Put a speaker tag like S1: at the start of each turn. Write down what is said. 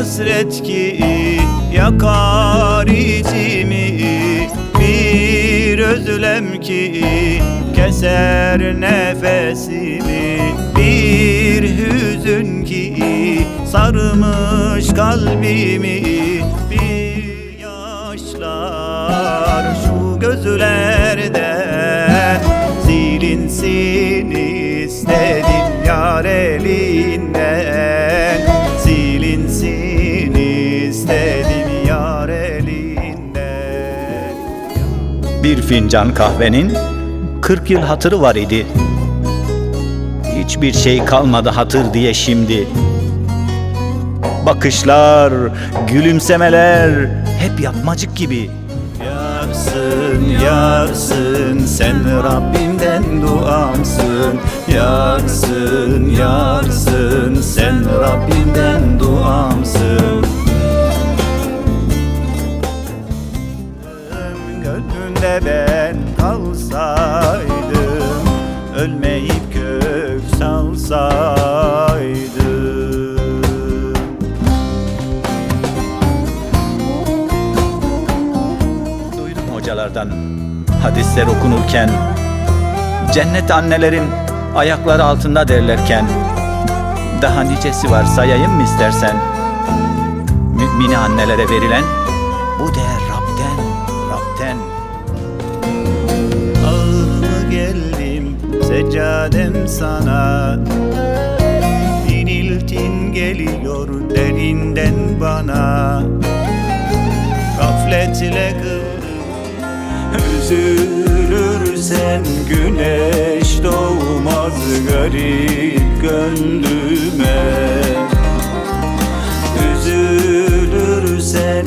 S1: hasret ki yakar içimi. Bir özlem ki keser nefesimi. Bir hüzün ki sarmış kalbimi. Bir yaşlar şu gözlerden Silinsin
S2: Bir fincan kahvenin 40 yıl hatırı var idi. Hiçbir şey kalmadı hatır diye şimdi. Bakışlar, gülümsemeler hep yapmacık gibi.
S1: Yarsın, yarsın, sen Rabbimden duamsın Yarsın, yarsın, sen Rabbimden duamsın Gönlünde ben kalsaydım? Ölmeyip kök salsaydım.
S2: Duydum hocalardan hadisler okunurken Cennet annelerin ayakları altında derlerken Daha nicesi var sayayım mı istersen? Mümini annelere verilen Bu değer Rab'den, Rab'den
S1: geldim seccadem sana. İniltin geliyor derinden bana. Gafletle kıldım Üzülürsen güneş doğmaz garip gönlüme. Üzülürsen